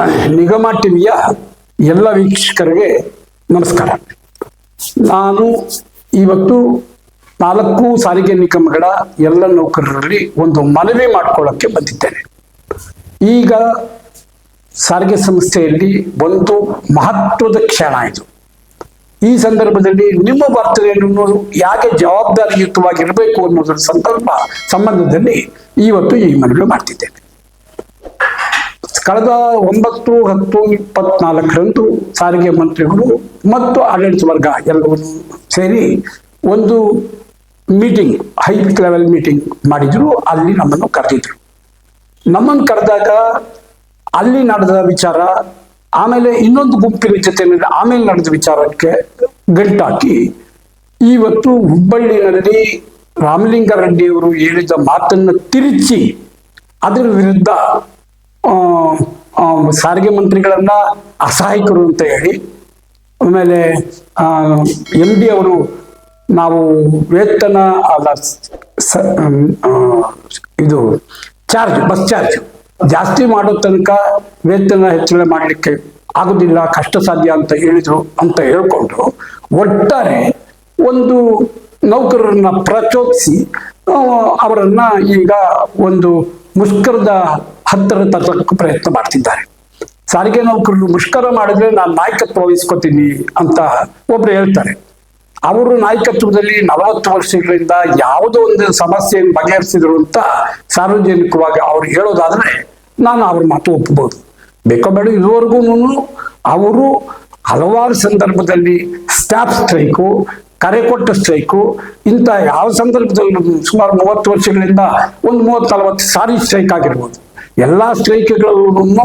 ನಿಗಮ ಟಿವಿಯ ಎಲ್ಲ ವೀಕ್ಷಕರಿಗೆ ನಮಸ್ಕಾರ. ನಾನು ಇವತ್ತು ನಾಲ್ಕು ಸಾರಿಗೆ ನಿಗಮಗಳ ಎಲ್ಲ ನೌಕರರಲ್ಲಿ ಒಂದು ಮನವಿ ಮಾಡಿಕೊಳ್ಳಕ್ಕೆ ಬಂದಿದ್ದೇನೆ. ಈಗ ಸಾರಿಗೆ ಸಂಸ್ಥೆಯಲ್ಲಿ ಒಂದು ಮಹತ್ವದ ಕ್ಷಣ ಇದು. ಈ ಸಂದರ್ಭದಲ್ಲಿ ನಿಮ್ಮ ವರ್ತನೆಯನ್ನು ಯಾಕೆ ಜವಾಬ್ದಾರಿಯುತವಾಗಿರಬೇಕು ಅನ್ನೋದರ ಸಂದರ್ಭ ಸಂಬಂಧದಲ್ಲಿ ಇವತ್ತು ಈ ಮನವಿ ಮಾಡ್ತಿದ್ದೇನೆ. ಕಳೆದ ಒಂಬತ್ತು, ಹತ್ತು ಇಪ್ಪತ್ನಾಲ್ಕರಂದು ಸಾರಿಗೆ ಮಂತ್ರಿಗಳು ಮತ್ತು ಆಡಳಿತ ವರ್ಗ ಎಲ್ಲವನ್ನು ಸೇರಿ ಒಂದು ಮೀಟಿಂಗ್ ಹೈ ಲೆವೆಲ್ ಮೀಟಿಂಗ್ ಮಾಡಿದ್ರು. ಅಲ್ಲಿ ನಮ್ಮನ್ನು ಕರೆದಿದ್ರು. ನಮ್ಮನ್ನು ಕರೆದಾಗ ಅಲ್ಲಿ ನಡೆದ ವಿಚಾರ, ಆಮೇಲೆ ಇನ್ನೊಂದು ಗುಂಪಿನ ಜೊತೆ ಆಮೇಲೆ ನಡೆದ ವಿಚಾರಕ್ಕೆ ಗಂಟಾಕಿ ಇವತ್ತು ಹುಬ್ಬಳ್ಳಿನಲ್ಲಿ ರಾಮಲಿಂಗಾರೆಡ್ಡಿಯವರು ಹೇಳಿದ ಮಾತನ್ನು ತಿರುಚಿ, ಅದರ ವಿರುದ್ಧ ಸಾರಿಗೆ ಮಂತ್ರಿಗಳನ್ನ ಅಸಹಾಯಕರು ಅಂತ ಹೇಳಿ, ಆಮೇಲೆ ಎಂ ಡಿ ಅವರು ನಾವು ವೇತನ ಅಲ್ಲ ಇದು ಚಾರ್ಜ್, ಬಸ್ ಚಾರ್ಜ್ ಜಾಸ್ತಿ ಮಾಡೋ ತನಕ ವೇತನ ಹೆಚ್ಚಳ ಮಾಡಲಿಕ್ಕೆ ಆಗುದಿಲ್ಲ ಕಷ್ಟ ಸಾಧ್ಯ ಅಂತ ಹೇಳಿದ್ರು ಅಂತ ಹೇಳ್ಕೊಂಡು ಒಟ್ಟಾರೆ ಒಂದು ನೌಕರರನ್ನ ಪ್ರಚೋದಿಸಿ ಅವರನ್ನ ಈಗ ಒಂದು ಮುಷ್ಕರದ ಹತ್ತಿರ ತರಕ್ಕೆ ಪ್ರಯತ್ನ ಮಾಡ್ತಿದ್ದಾರೆ. ಸಾರಿಗೆ ನೌಕರರು ಮುಷ್ಕರ ಮಾಡಿದ್ರೆ ನಾನು ನಾಯಕತ್ವ ವಹಿಸ್ಕೊತೀನಿ ಅಂತ ಒಬ್ರು ಹೇಳ್ತಾರೆ. ಅವರು ನಾಯಕತ್ವದಲ್ಲಿ ನಲವತ್ತು ವರ್ಷಗಳಿಂದ ಯಾವುದೋ ಒಂದು ಸಮಸ್ಯೆಯನ್ನು ಬಗೆಹರಿಸಿದ್ರು ಅಂತ ಸಾರ್ವಜನಿಕವಾಗಿ ಅವ್ರು ಹೇಳೋದಾದ್ರೆ ನಾನು ಅವ್ರ ಮಾತು ಒಪ್ಪಬಹುದು. ಬೇಕೋ ಬೇಡ ಇದುವರೆಗೂ ಅವರು ಹಲವಾರು ಸಂದರ್ಭದಲ್ಲಿ ಸ್ಟಾಫ್ ಸ್ಟ್ರೈಕು ಕರೆ ಕೊಟ್ಟ ಸ್ಟ್ರೈಕು ಇಂಥ ಯಾವ ಸಂದರ್ಭದಲ್ಲೂ ಸುಮಾರು ಮೂವತ್ತು ವರ್ಷಗಳಿಂದ ಒಂದು ಮೂವತ್ತು ನಲವತ್ತು ಸಾರಿ ಸ್ಟ್ರೈಕ್ ಆಗಿರ್ಬೋದು. ಎಲ್ಲ ಸ್ಟ್ರೈಕ್ಗಳನ್ನು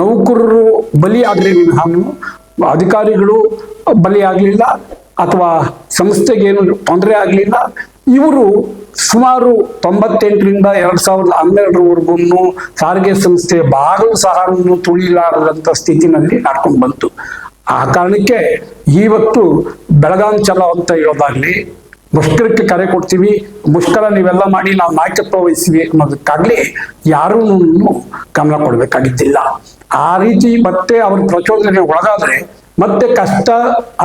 ನೌಕರರು ಬಲಿಯಾಗಲಿ ನಾನು ಅಧಿಕಾರಿಗಳು ಬಲಿಯಾಗಲಿಲ್ಲ ಅಥವಾ ಸಂಸ್ಥೆಗೆ ಏನು ತೊಂದರೆ ಆಗಲಿಲ್ಲ. ಇವರು ಸುಮಾರು ತೊಂಬತ್ತೆಂಟರಿಂದ ಎರಡು ಸಾವಿರದ ಹನ್ನೆರಡರವರೆಗೂ ಸಾರಿಗೆ ಸಂಸ್ಥೆ ಬಾಗಿಲು ಸಹ ತುಳಿಲಾರದಂಥ ಸ್ಥಿತಿನಲ್ಲಿ ನಡ್ಕೊಂಡು ಬಂತು. ಆ ಕಾರಣಕ್ಕೆ ಇವತ್ತು ಬೆಳಗಾಂಚಲ ಅಂತ ಹೇಳೋದಾಗ್ಲಿ, ಮುಷ್ಕರಕ್ಕೆ ಕರೆ ಕೊಡ್ತೀವಿ, ಮುಷ್ಕರ ನೀವೆಲ್ಲ ಮಾಡಿ ನಾವು ನಾಯಕತ್ವ ವಹಿಸ್ತೀವಿ ಅನ್ನೋದಕ್ಕಾಗ್ಲಿ ಯಾರೂ ಗಮನ ಕೊಡಬೇಕಾಗಿದ್ದಿಲ್ಲ. ಆ ರೀತಿ ಮತ್ತೆ ಅವ್ರ ಪ್ರಚೋದನೆಗೆ ಒಳಗಾದ್ರೆ ಮತ್ತೆ ಕಷ್ಟ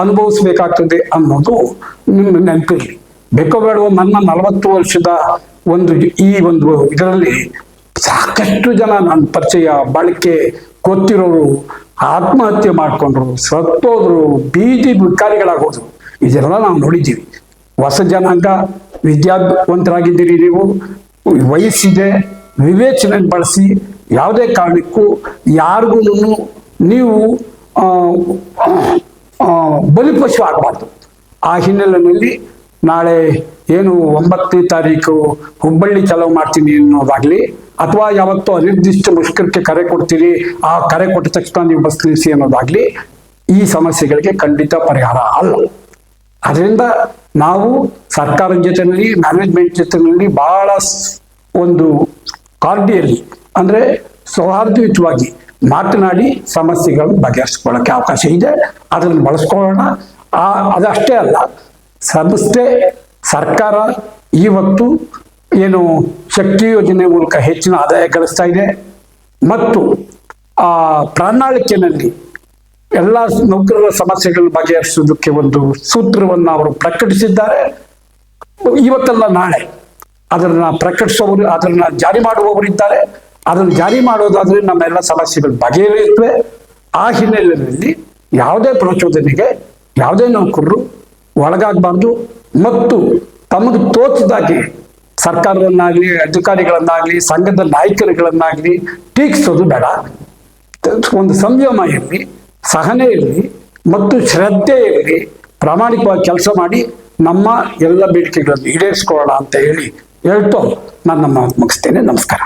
ಅನುಭವಿಸ್ಬೇಕಾಗ್ತದೆ ಅನ್ನೋದು ನಿಮ್ಮ ನೆನಪಿರಲಿ. ಬೇಕೋ ಬೇಡವೋ ನನ್ನ ನಲವತ್ತು ವರ್ಷದ ಒಂದು ಈ ಒಂದು ಇದರಲ್ಲಿ ಸಾಕಷ್ಟು ಜನ ನನ್ನ ಪರಿಚಯ, ಬಾಳಿಕೆ ಗೊತ್ತಿರೋರು ಆತ್ಮಹತ್ಯೆ ಮಾಡ್ಕೊಂಡ್ರು, ಸತ್ತೋದ್ರು, ಬೀದಿ ವಿಕಾರಿಗಳಾಗೋದ್ರು ಇದೆಲ್ಲ ನಾವು ನೋಡಿದ್ದೀವಿ. ಹೊಸ ಜನಾಂಗ, ವಿದ್ಯಾವಂತರಾಗಿದ್ದೀರಿ ನೀವು. ವಯಸ್ಸಿದೆ, ವಿವೇಚನೆ ಬಳಸಿ ಯಾವುದೇ ಕಾರಣಕ್ಕೂ ಯಾರಿಗೂ ನೀವು ಬಲಿಪಶು ಆಗಬಾರ್ದು. ಆ ಹಿನ್ನೆಲೆಯಲ್ಲಿ ನಾಳೆ ಏನು ಒಂಬತ್ತನೇ ತಾರೀಕು ಹುಬ್ಬಳ್ಳಿ ಚಲೋ ಮಾಡ್ತೀನಿ ಅನ್ನೋದಾಗ್ಲಿ, ಅಥವಾ ಯಾವತ್ತೋ ಅನಿರ್ದಿಷ್ಟ ಮುಷ್ಕರಕ್ಕೆ ಕರೆ ಕೊಡ್ತೀರಿ, ಆ ಕರೆ ಕೊಟ್ಟ ತಕ್ಷಣ ನೀವು ಬಸ್ ನಿಲ್ಲಿಸಿ ಅನ್ನೋದಾಗ್ಲಿ, ಈ ಸಮಸ್ಯೆಗಳಿಗೆ ಖಂಡಿತ ಪರಿಹಾರ ಅಲ್ಲ. ಅದರಿಂದ ನಾವು ಸರ್ಕಾರದ ಜೊತೆನಲ್ಲಿ ಮ್ಯಾನೇಜ್ಮೆಂಟ್ ಜೊತೆನಲ್ಲಿ ಬಹಳ ಒಂದು ಕಾರ್ಡಿಯಲ್ಲಿ, ಅಂದ್ರೆ ಸೌಹಾರ್ದಯುತವಾಗಿ ಮಾತನಾಡಿ ಸಮಸ್ಯೆಗಳನ್ನು ಬಗೆಹರಿಸ್ಕೊಳ್ಳೋಕೆ ಅವಕಾಶ ಇದೆ. ಅದನ್ನು ಬಳಸ್ಕೊಳ್ಳೋಣ. ಆ ಅದಷ್ಟೇ ಅಲ್ಲ. ಸಂಸ್ಥೆ ಸರ್ಕಾರ ಇವತ್ತು ಏನು ಶಕ್ತಿ ಯೋಜನೆ ಮೂಲಕ ಹೆಚ್ಚಿನ ಆದಾಯ ಗಳಿಸ್ತಾ ಇದೆ. ಮತ್ತು ಆ ಪ್ರಣಾಳಿಕೆಯಲ್ಲಿ ಎಲ್ಲ ನೌಕರರ ಸಮಸ್ಯೆಗಳನ್ನು ಬಗೆಹರಿಸುವುದಕ್ಕೆ ಒಂದು ಸೂತ್ರವನ್ನು ಅವರು ಪ್ರಕಟಿಸಿದ್ದಾರೆ. ಇವತ್ತಲ್ಲ ನಾಳೆ ಅದನ್ನ ಪ್ರಕಟಿಸುವವರು, ಅದನ್ನ ಜಾರಿ ಮಾಡುವವರಿದ್ದಾರೆ ಅದನ್ನು ಜಾರಿ ಮಾಡೋದಾದ್ರೆ ನಮ್ಮೆಲ್ಲ ಸಮಸ್ಯೆಗಳು ಬಗೆಹರಿಯುತ್ತವೆ ಆ ಹಿನ್ನೆಲೆಯಲ್ಲಿ ಯಾವುದೇ ಪ್ರಚೋದನೆಗೆ ಯಾವುದೇ ನೌಕರರು ಒಳಗಾಗಬಾರ್ದು. ಮತ್ತು ತಮಗೆ ತೋಚಿದಾಗೆ ಸರ್ಕಾರವನ್ನಾಗ್ಲಿ, ಅಧಿಕಾರಿಗಳನ್ನಾಗಲಿ, ಸಂಘದ ನಾಯಕರುಗಳನ್ನಾಗಲಿ ಟೀಕಿಸೋದು ಬೇಡ. ಒಂದು ಸಂಯಮ ಇರಲಿ ಸಹನೆ ಇರಲಿ ಮತ್ತು ಶ್ರದ್ಧೆ ಇರಲಿ ಪ್ರಾಮಾಣಿಕವಾಗಿ ಕೆಲಸ ಮಾಡಿ ನಮ್ಮ ಎಲ್ಲ ಬೇಡಿಕೆಗಳನ್ನು ಈಡೇರಿಸ್ಕೊಳ್ಳೋಣ ಅಂತ ಹೇಳಿ ಹೇಳ್ತೋ ನಾನು ನಮ್ಮ ಮುಗಿಸ್ತೇನೆ. ನಮಸ್ಕಾರ.